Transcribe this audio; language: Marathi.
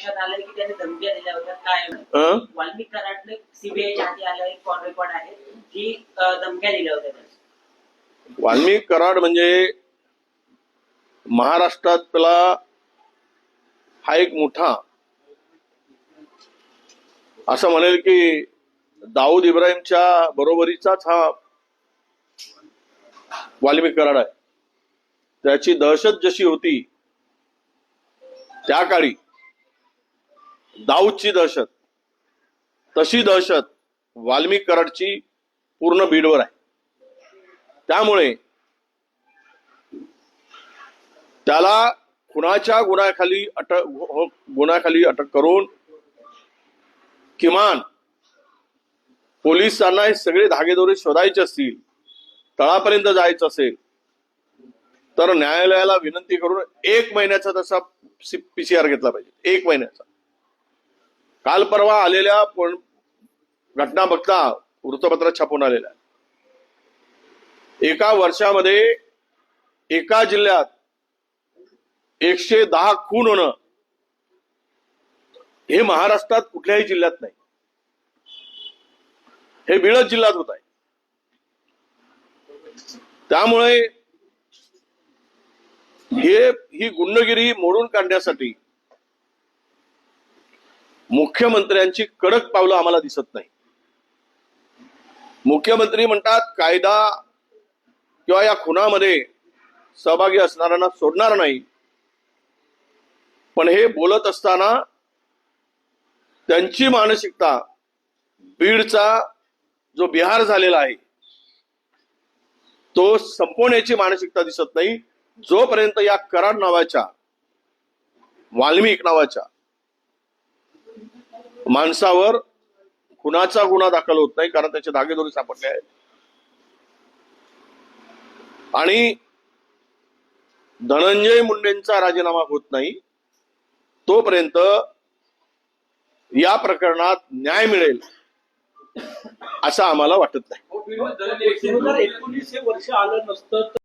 लक्षात आलंय की त्यांनी धमक्या दिल्या होत्या. काय? वाल्मिक कराडने सीबीआयच्या हाती आलं एक कॉल रेकॉर्ड आहे. की धमक्या दिल्या होत्या वाल्मिक कराड म्हणजे महाराष्ट्रातला हा एक मोठा असं म्हणेल की दाऊद इब्राहिमच्या बरोबरीचाच हा वाल्मिक कराड आहे. त्याची दहशत जशी होती त्या काळी दाऊदची दहशत तशी दहशत वाल्मिक कराडची पूर्ण बीडवर आहे. त्यामुळे त्याला खुनाच्या गुन्ह्याखाली अटक हो, हो- गुन्ह्याखाली अटक करून किमान पोलिसांना हे सगळे धागेदोरे शोधायचे असतील तळापर्यंत जायचं असेल तर न्यायालयाला विनंती करून एक महिन्याचा तसा पीसीआर घेतला पाहिजे. एक महिन्याचा. काल परवा आलेल्या पण- घटना बघता वृत्तपत्रात छापून आलेल्या एका वर्षामध्ये एका जिल्ह्यात एकशे दहा खून होणं हे महाराष्ट्रात कुठल्याही जिल्ह्यात नाही. हे बिळत जिल्ह्यात होत आहे. त्यामुळे हे ही गुंडगिरी मोडून काढण्यासाठी मुख्यमंत्र्यांची कडक पावलं आम्हाला दिसत नाही. मुख्यमंत्री म्हणतात कायदा किंवा या खुनामध्ये सहभागी असणाऱ्यांना सोडणार नाही. पण हे बोलत असताना त्यांची मानसिकता बीडचा जो बिहार झालेला आहे तो संपवण्याची मानसिकता दिसत नाही. जोपर्यंत या कराड नावाच्या वाल्मिक नावाच्या माणसावर खुनाचा गुन्हा दाखल होत नाही कारण त्याचे धागेदोरे सापडले आहेत. आणि धनंजय मुंडेंचा राजीनामा होत नाही तोपर्यंत या प्रकरणात न्याय मिळेल असं आम्हाला वाटत नाही.